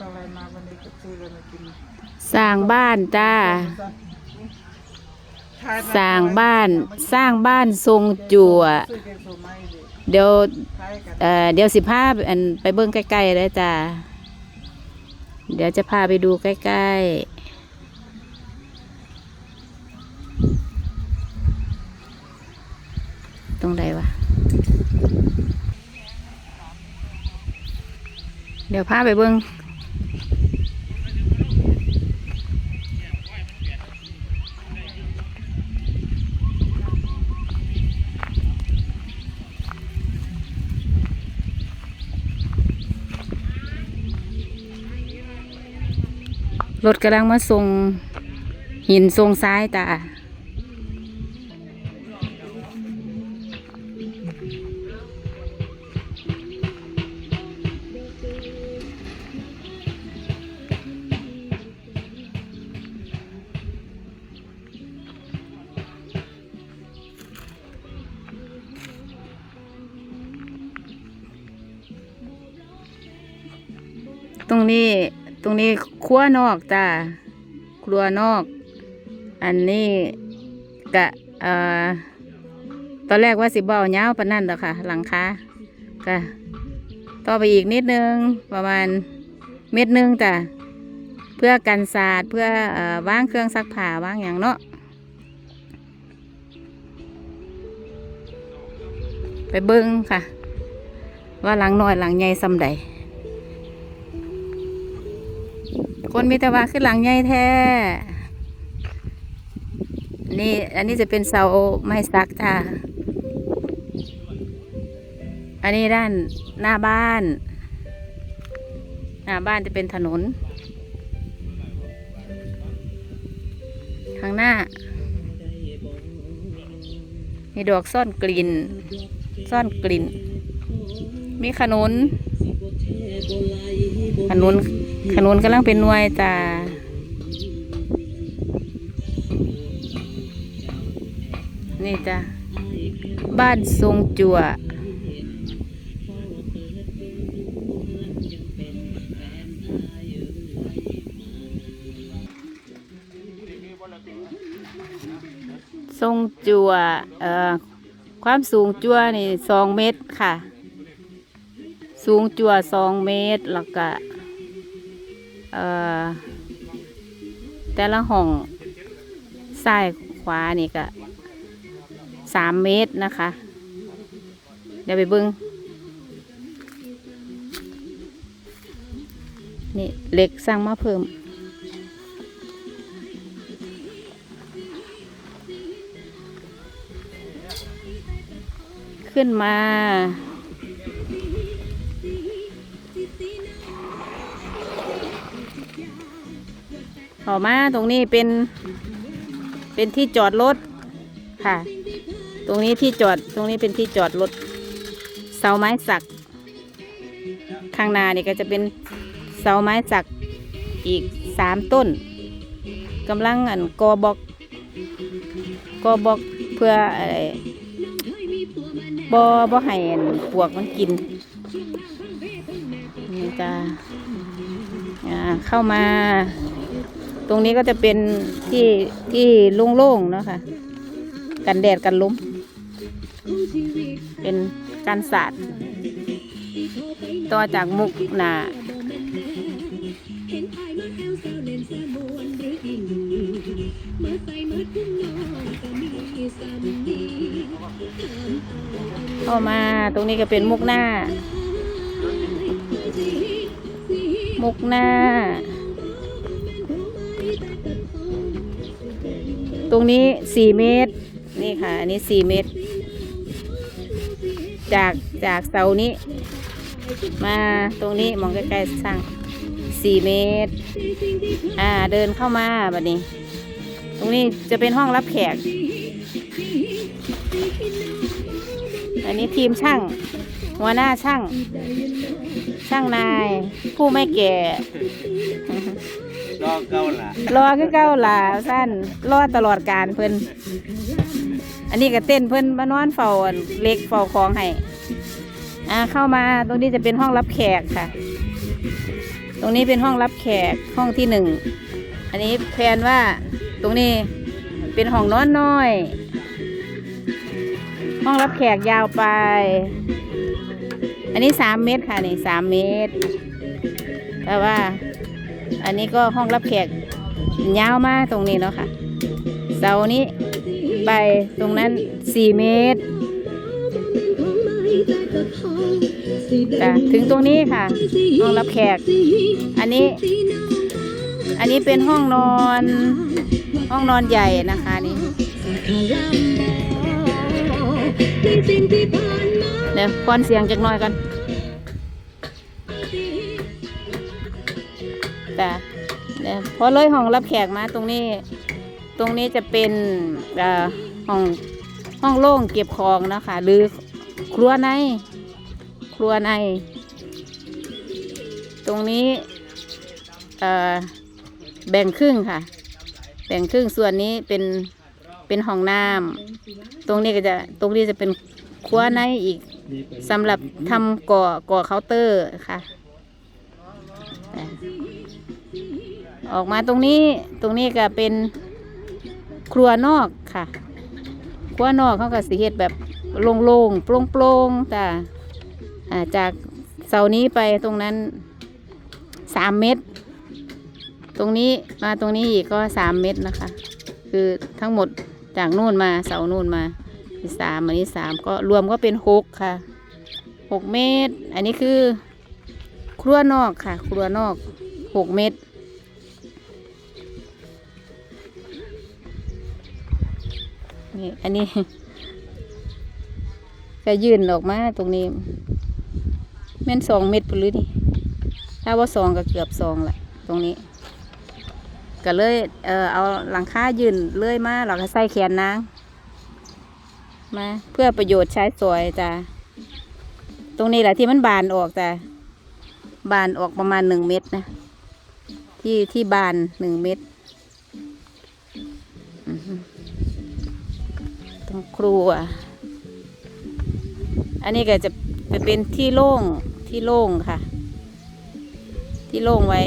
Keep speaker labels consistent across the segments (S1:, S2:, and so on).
S1: ตอนอะไรมาวันนี้ก็ซื้อกันมากิน
S2: สร้างบ้านจ้า สร้างบ้านสร้างบ้านทรงจั่ว
S1: ซื้อแกงส้มไม้ดิ
S2: เดี๋ยว
S1: คล้ายกัน
S2: เอ่อเดี๋ยวสิพาอันไปเบิ่งใกล้ๆเลยจ้า เดี๋ยวจะพาไปดูใกล้ๆ ตรงใดวะ เดี๋ยวพาไปเบิ่ง รถกำลังมาส่งหินส่งซ้ายตาตรงนี้ รงนี้ครัวนอกจ้าครัวนอก อันนี้กะเอ่อตอนแรกว่าสิบเอาเงาวปนนั่นแหละค่ะ หลังคากะต่อไปอีกนิดนึงประมาณเม็ดหนึงจ้ะเพื่อกันสาดเพื่อเอ่อวางเครื่องซักผ้าว่างอย่างเนาะไปเบิ้งค่ะ ว่าหลังน้อยหลังใหญ่ซำใด คนมีแต่ว่าขึ้นหลังใหญ่แท้ นี่อันนี้จะเป็นเสาไม้สักจ้าอันนี้ด้านหน้าบ้าน หน้าบ้านจะเป็นถนนข้างหน้า มีดอกซ่อนกลิ่น ซ่อนกลิ่น มีขนุนขนุน ขนุนกำลังเป็นหน่วยจ้านี่จ้ะบ้านทรงจั่วทรงจั่วเอ่อความสูงจั่วนี่สองเมตรค่ะ สูงจั่วสองเมตรแล้วก็ แต่ละห้องซ้ายขวานี่ก็สามเมตรนะคะ เดี๋ยวไปเบิ้งนี่เหล็กสร้างมาเพิ่ม ขึ้นมา ต่อมาตรงนี้เป็น เป็นที่จอดรถค่ะ ตรงนี้ที่จอดตรงนี้เป็นที่จอดรถเสาไม้สัก ข้างหน้านี่ก็จะเป็นเสาไม้สักอีกสามต้นกำลังอันกอบอกกอบอกเพื่ออะไรบอบอให้ปวกมันกินนี่จะอ่าเข้ามา ตรงนี้ก็จะเป็นที่ที่โล่งๆเนาะค่ะ กันแดดกันลมเป็นการสาดต่อจากมุกหนาเข้ามาตรงนี้ก็เป็นมุกหน้า มุกหน้า ตรงนี้สี่เมตร นี่ค่ะ อันนี้สี่เมตร จากจากเสานี้ มาตรงนี้มองใกล้ๆสร้างสี่เมตร อ่าเดินเข้ามาแบบนี้ ตรงนี้จะเป็นห้องรับแขก อันนี้ทีมช่างหัวหน้าช่าง ช่างนาย ผู้ไม่แก่
S3: อเก่าล่ะ
S2: รอคือเก้าหลาสั้นรอตลอดการเพิ่นอันนี้ก็เต้นเพิ่นมานอนเฝ้าอันเล็กเฝ้าของให้อ่าเข้ามาตรงนี้จะเป็นห้องรับแขกค่ะ ตรงนี้เป็นห้องรับแขกห้องที่หนึ่งอันนี้แพนว่าตรงนี้เป็นห้องนอนน้อย ห้องรับแขกยาวไป อันนี้สามเมตรค่ะนี่สามเมตรแต่ว่า อันนี้ก็ห้องรับแขกยาวมากตรงนี้เนาะค่ะ เสานี้ไปตรงนั้นสี่เมตรถึงตรงนี้ค่ะ ห้องรับแขก อันนี้ อันนี้เป็นห้องนอน ห้องนอนใหญ่นะคะนี่เดี๋ยวพอนเสียงจักหน่อยกัน แต่เดี๋ยพอเลยห้องรับแขกมาตรงนี้ ตรงนี้จะเป็นห้องห้องโล่งเก็บของนะคะ หรือครัวใน ครัวใน ตรงนี้แบ่งครึ่งค่ะ แบ่งครึ่งส่วนนี้เป็นเป็นห้องน้ำตรงนี้ก็จะตรงนี้จะเป็นครัวในอีกสำหรับทำก่อก่อเคาน์เตอร์ค่ะ ออกมาตรงนี้ตรงนี้ก็เป็นครัวนอกค่ะ ครัวนอกเขาก็สิเฮ็ดแบบโล่งๆโปร่งๆแต่จากเสานี้ไปตรงนั้นสามเมตร ตรงนี้มาตรงนี้อีกก็สามเมตรนะคะ คือทั้งหมดจากนู่นมาเสานู่นมาสามอันนี้สามก็รวมก็เป็นหกค่ะหกเมตร อันนี้คือ ครัวนอกค่ะ ครัวนอกหกเมตร นี่อันนี้ ก็ยื่นออกมาตรงนี้ แม่นสองเมตรปหรือนี่ถ้าว่าสองก็เกือบสองแหละตรงนี้ ก็เลยเออเอาหลังคายืนเลื่อยมาเราก็ใส่แขนนางมาเพื่อประโยชน์ใช้สวยจ้ะตรงนี้แหละที่มันบานออกจ้ะบานออกประมาณหนึ่งเมตรนะที่ที่บานหนึ่งเมตร ตรงครัว อันนี้ก็จะจะเป็นที่โล่งที่โล่งค่ะ ที่โล่งไว้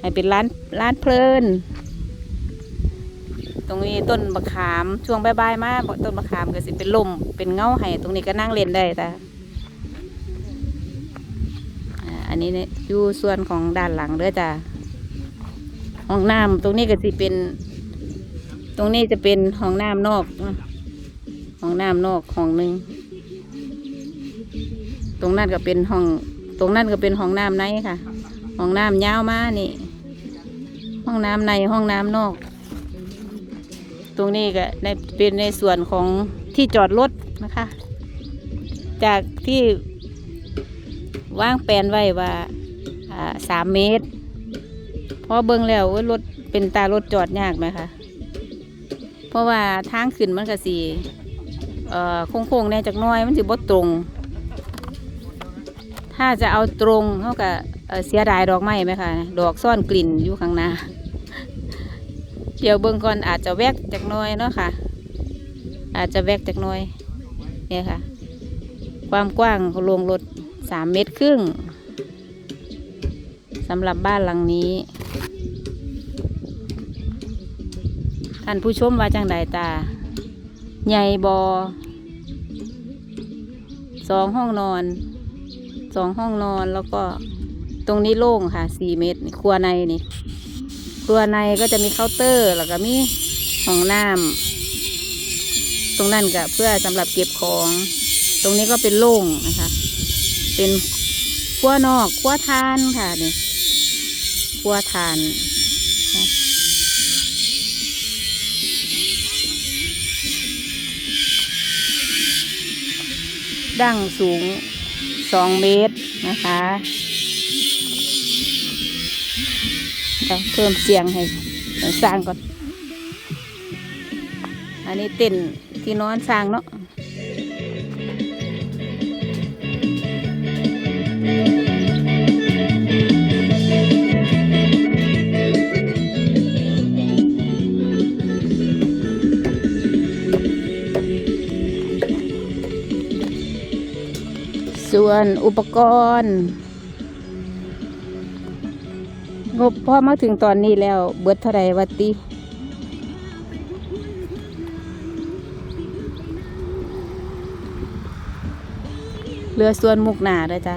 S2: ให้เป็นร้านร้านเพลิน ตรงนี้ต้นมะขามช่วงใบ่ายๆมาต้นมะขามก็สิเป็นลมเป็นเงาให้ตรงนี้ก็นั่งเล่นได้แต่อันนี้เนี่ยอยู่ส่วนของด้านหลังเด้อจ้ะห้องน้ำตรงนี้ก็สิเป็น ตรงนี้จะเป็นห้องน้ำนอกห้องน้ำนอกห้องหนึ่งตรงนั้นก็เป็นห้อง ตรงนั้นก็เป็นห้องน้ำในค่ะ ห้องน้ำยาวมานี่ ห้องน้ำในห้องน้ำนอก ตรงนี้ก็ในเป็นในส่วนของที่จอดรถนะคะ จากที่ว่างแปลนไว้ว่าอ่าสามเมตรพอเบิ่งแล้วรถเป็นตารถจอดยากไหมคะ เพราะว่าทางขึ้นมันก็สีเอ่อโค้งๆแน่จากน้อยมันสิบ่ตรง ถ้าจะเอาตรงเท่ากับเเสียดายดอกไม้ไหมคะดอกซ่อนกลิ่นอยู่ข้างหน้าเดี๋ยวเบิ่งก่อนอาจจะแวกจากน้อยเนาะค่ะ อาจจะแวกจากน้อยเนี่ยค่ะ ความกว้างของโรงรถสามเมตรครึ่งสำหรับบ้านหลังนี้ ท่านผู้ชมว่าจังใดตา ใหญ่บอสองห้องนอนสองห้องนอนแล้วก็ตรงนี้โล่งค่ะสี่เมตรครัวในนี่ครัวในก็จะมีเคาน์เตอร์ แล้วก็มีห้องน้ำตรงนั้นก็เพื่อสำหรับเก็บของ ตรงนี้ก็เป็นโล่งนะคะ เป็นครัวนอกครัวทานค่ะนี่ครัวทาน ดั้งสูง 2 เมตรนะคะต้องเพิ่มเสียงให้สร้างก่อน อันนี้เต็นที่นอนสร้างเนาะ วนอุปกรณ์ งบพอมาถึงตอนนี้แล้ว เบิดเท่าไรวัตติเรือส่วนมุกหนาด้วยจ้ะ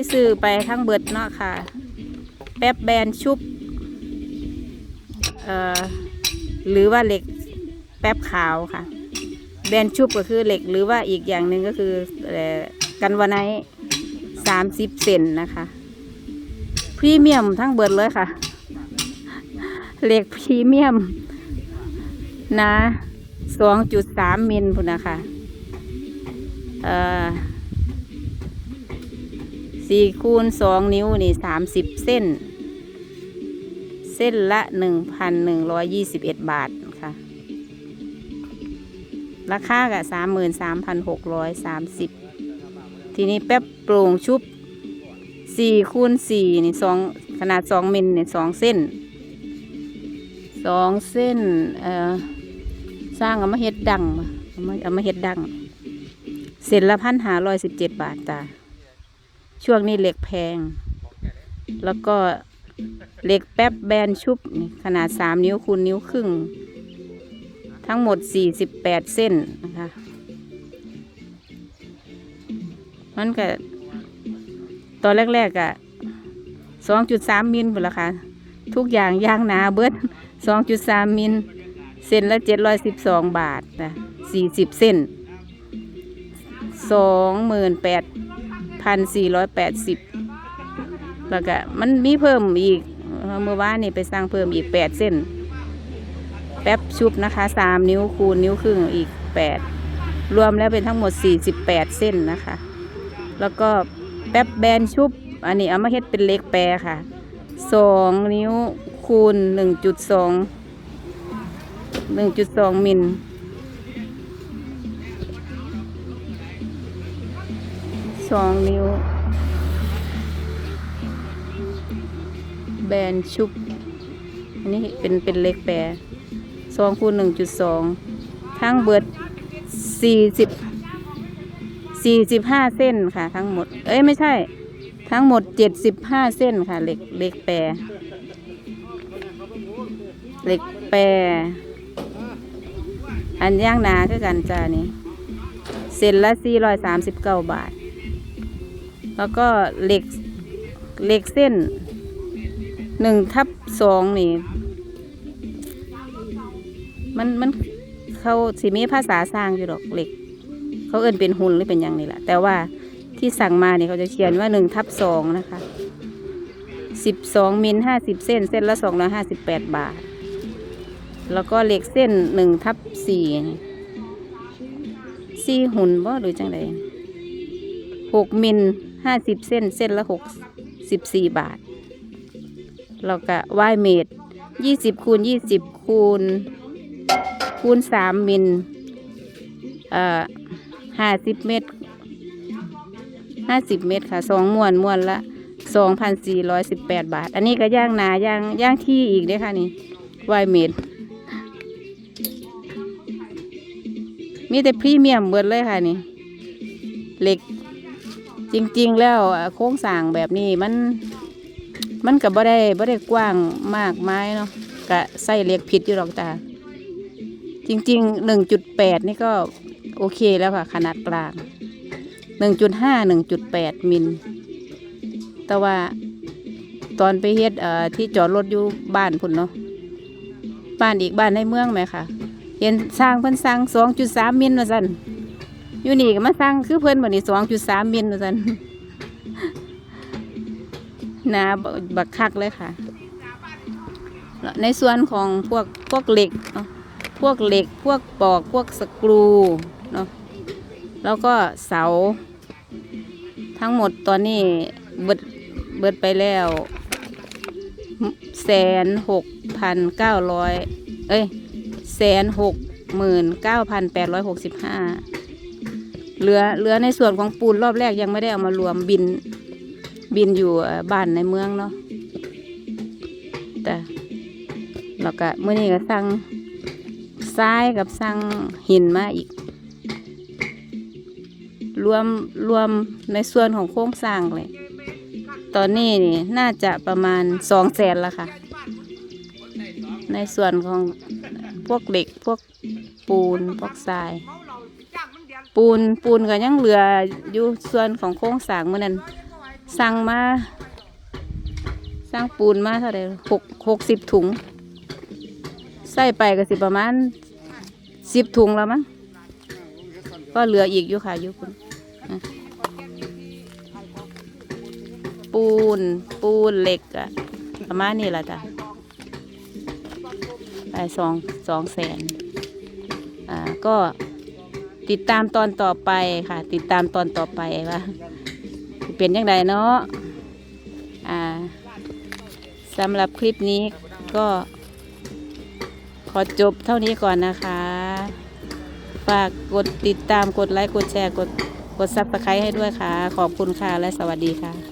S2: ที่ซื้อไปทั้งเบิดเนาะค่ะ แป๊บแบนชุบเอ่อหรือว่าเหล็กแป๊บขาวค่ะ แบนชุบก็คือเหล็กหรือว่าอีกอย่างหนึ่งก็คือกันวาไนสามสิบเซนนะคะ พรีเมียมทั้งเบิดเลยค่ะ เหล็กพรีเมียมนะสองจุดสามมิลพุ่นนะคะ เอ่อ สี่คูณสองนิ้วนี่สามสิบเส้น เส้นละหนึ่งพันหนึ่งร้อยยี่สิบเอ็ดบาทค่ะ ราคากับสามหมื่นสามพันหกร้อยสามสิบทีนี้แป๊บโปร่งชุบสี่คูณสี่นี่สองขนาดสองมิลเนี่ยสองเส้นสองเส้นเอ่อสร้างเอามาเฮ็ดดังมาเอามาเอามาเฮ็ดดัง เส้นละพันหาร้อยสิบเจ็ดบาทจ้า ช่วงนี้เหล็กแพง แล้วก็เหล็กแป๊บแบนชุบนี่ขนาดสามนิ้วคูณนิ้วครึ่ง ทั้งหมด48เส้นนะคะ มันก็ ตอนแรกๆอะ2.3มิลหมดล้วค่ะ ทุกอย่างย่างหนาเบิด2.3มิลเส้นละ712บาทนะ40เส้น28,480แพันสี่ร้อยแปดสิบแล้วก็มันมีเพิ่มอีกเมื่อวานนี่ไปสร้างเพิ่มอีก8เส้น แป๊บชุบนะคะสามนิ้วคูณนิ้วครึ่งอีกแปดรวมแล้วเป็นทั้งหมดสี่สิบแปดเส้นนะคะ แล้วก็แป๊บแบนชุบ อันนี้เอามาเฮ็ดเป็นเล็กแปรค่ะสองนิ้วคูณหนึ่งจุดสองหนึ่งจุดสองมิล สองนิ้ว แบนชุบ อันนี้เป็นเป็นเล็กแปรสองคูณหนึ่งจุดสองทั้งเบิดสี่สิบสี่สิบห้าเส้นค่ะ ทั้งหมด เอ้ยไม่ใช่ ทั้งหมดเจ็ดสิบห้าเส้นค่ะเหล็กเหล็กแปรเหล็กแปรอันย่างนาคือกันจ้านี่เส้นละสี่ร้อยสามสิบเก้าบาท แล้วก็เหล็กเหล็กเส้นหนึ่งทับสองนี่ มันมันเขาสิมีภาษาสร้างอยู่ดอกเหล็ก เขาเอิ้นเป็นหุ่นหรือเป็นอย่างนี้แหละแต่ว่าที่สั่งมาเนี่ยเขาจะเขียนว่าหนึ่งทับสองนะคะสิบสองมิลห้าสิบเส้น เส้นละสองร้อยห้าสิบแปดบาท แล้วก็เหล็กเส้นหนึ่งทับสี่นี่สี่หุ่นบ่หรือจังไดหกมิล ห้าสิบเส้นเส้นละหกสิบสี่บาทแล้วก็วายเมตรยี่สิบคูณยี่สิบคูณ คูณสามมิลเอ่อห้าสิบเมตรห้าสิบเมตรค่ะสองมวนมวนละสองพันสี่ร้อยสิบแปดบาท อันนี้ก็ย่างหนาย่างย่างที่อีกเด้อค่ะนี่วายเมตรมีแต่พรีเมียมเบิดเลยค่ะนี่เหล็ก จริง ๆ แล้วโครงสร้างแบบนี้มัน มันก็บ่ได้บ่ได้กว้างมากไม้เนาะก็ใส่เหล็กผิดอยู่หรอกจ้าจริงๆหนึ่งจุดแปดนี่ก็โอเคแล้วค่ะ ขนาดกลางหนึ่งจุดห้าหนึ่งจุดแปดมิล แต่ว่าตอนไปเฮ็ดที่จอดรถอยู่บ้านพุ่นเนาะบ้านอีกบ้านในเมืองไหมค่ะ เห็นสร้างเพิ่นสร้างสองจุดสามมิลว่าซั่น อยู่นี่ก็มาสร้างคือเพิ่นบัดนี้สองจุดสามมิลว่าซั่นนาบบักคักเลยค่ะ ในส่วนของพวกพวกเหล็กเนาะพวกเหล็กพวกปอกพวกสกรูเนาะแล้วก็เสา ทั้งหมดตอนนี้เบิดเบิดไปแล้วแสนหกพันเก้าร้อยเอ้ยแสนหกหมื่นเก้าพันแปดร้อยหกสิบห้า เหลือเหลือในส่วนของปูนรอบแรกยังไม่ได้เอามารวมบินบินอยู่บ้านในเมืองเนาะแต่แล้วก็เมื่อนี้ก็สั่งทรายกับสั่งหินมาอีก รวมรวมในส่วนของโครงสร้างเลย ตอนนี้นี่น่าจะประมาณสองแสนละค่ะ ในส่วนของพวกเหล็กพวกปูนพวกทราย ปูนปูนก็ยังเหลืออยู่ส่วนของโครงสร้างเมื่อนั้นสั่งมาสร้างปูนมาเท่าไหร่หกหกสิบถุง ใส่ไปก็สิประมาณสิบถุงแล้วมั้งก็เหลืออีกอยู่ค่ะอยู่คุณปูน ปูนเหล็กอะประมาณนี้แหละจ้ะไปสองสองแสนอ่าก็ ติดตามตอนต่อไปค่ะ ติดตามตอนต่อไปว่าเป็นยังไงเนาะอ่าสำหรับคลิปนี้ก็ขอจบเท่านี้ก่อนนะคะ ฝากกดติดตามกดไลค์กดแชร์กดกดซับสไครต์ให้ด้วยค่ะ ขอบคุณค่ะและสวัสดีค่ะ